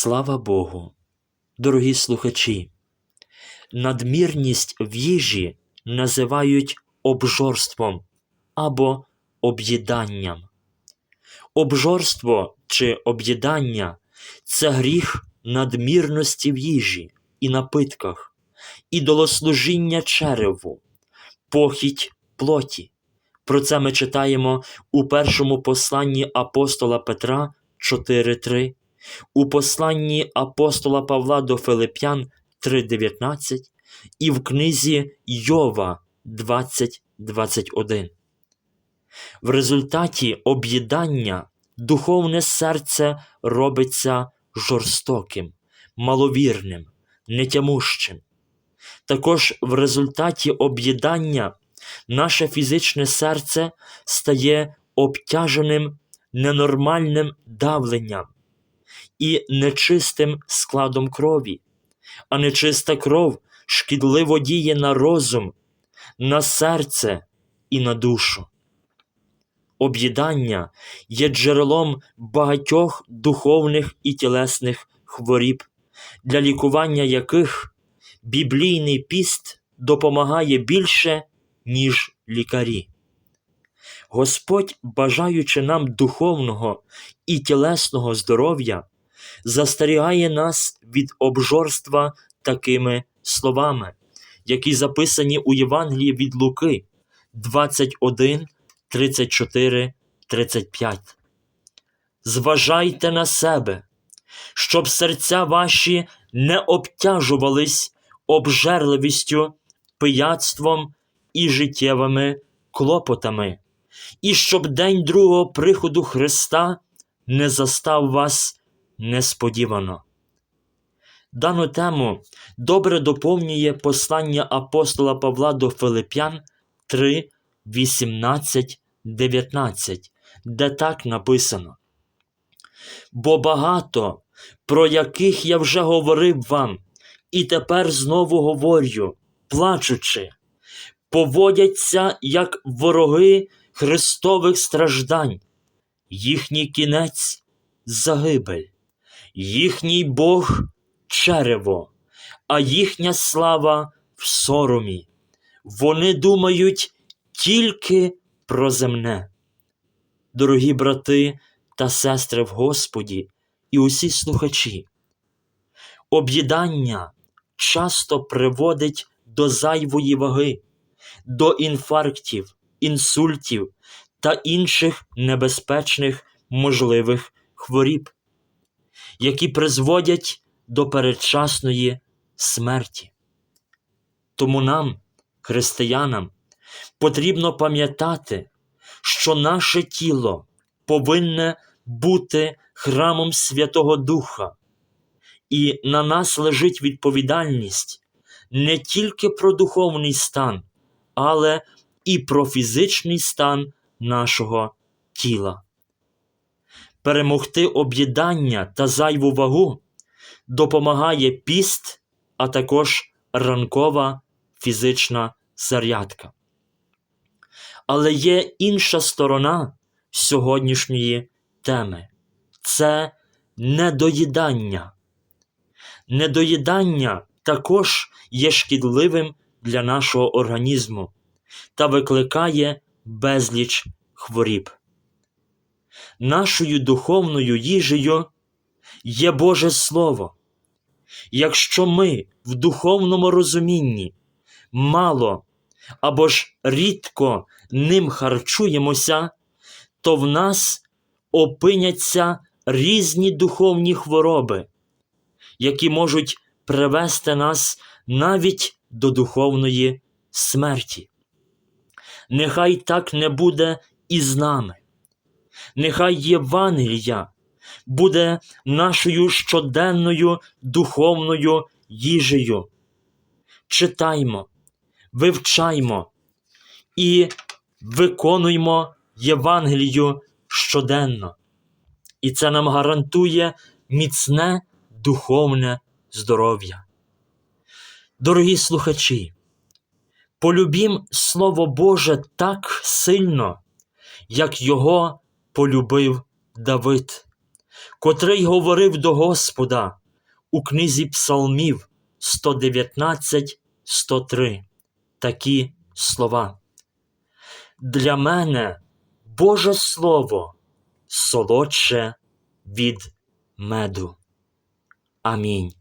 Слава Богу, дорогі слухачі, надмірність в їжі називають обжорством або об'їданням. Обжорство чи об'їдання це гріх надмірності в їжі і напитках, ідолослужіння череву, похідь плоті. Про це ми читаємо у першому посланні апостола Петра 4.3, у посланні апостола Павла до Филип'ян 3.19 і в книзі Йова 20.21. В результаті об'їдання духовне серце робиться жорстоким, маловірним, нетямущим. Також в результаті об'їдання наше фізичне серце стає обтяженим ненормальним давленням і нечистим складом крові, а нечиста кров шкідливо діє на розум, на серце і на душу. Об'їдання є джерелом багатьох духовних і тілесних хворіб, для лікування яких біблійний піст допомагає більше, ніж лікарі. Господь, бажаючи нам духовного і тілесного здоров'я, застерігає нас від обжорства такими словами, які записані у Євангелії від Луки 21, 34, 35. Зважайте на себе, щоб серця ваші не обтяжувались обжерливістю, пияцтвом і життєвими клопотами, і щоб день другого приходу Христа не застав вас несподівано. Дану тему добре доповнює послання апостола Павла до Филип'ян 3, 18, 19, де так написано. Бо багато, про яких я вже говорив вам, і тепер знову говорю, плачучи, поводяться як вороги Христових страждань, їхній кінець загибель, їхній Бог черево, а їхня слава в соромі. Вони думають тільки про земне. Дорогі брати та сестри в Господі і усі слухачі, об'їдання часто приводить до зайвої ваги, до інфарктів, інсультів та інших небезпечних можливих хворіб, які призводять до передчасної смерті. Тому нам, християнам, потрібно пам'ятати, що наше тіло повинне бути храмом Святого Духа, і на нас лежить відповідальність не тільки про духовний стан, але і про фізичний стан нашого тіла. Перемогти об'їдання та зайву вагу допомагає піст, а також ранкова фізична зарядка. Але є інша сторона сьогоднішньої теми це недоїдання. Недоїдання також є шкідливим для нашого організму та викликає безліч хворіб. Нашою духовною їжею є Боже Слово. Якщо ми в духовному розумінні мало або ж рідко ним харчуємося, то в нас опиняться різні духовні хвороби, які можуть привести нас навіть до духовної смерті. Нехай так не буде і з нами. Нехай Євангелія буде нашою щоденною духовною їжею. Читаймо, вивчаймо і виконуймо Євангелію щоденно. І це нам гарантує міцне духовне здоров'я. Дорогі слухачі, полюбім Слово Боже так сильно, як його полюбив Давид, котрий говорив до Господа у книзі Псалмів 119, 103 такі слова. Для мене Боже Слово солодше від меду. Амінь.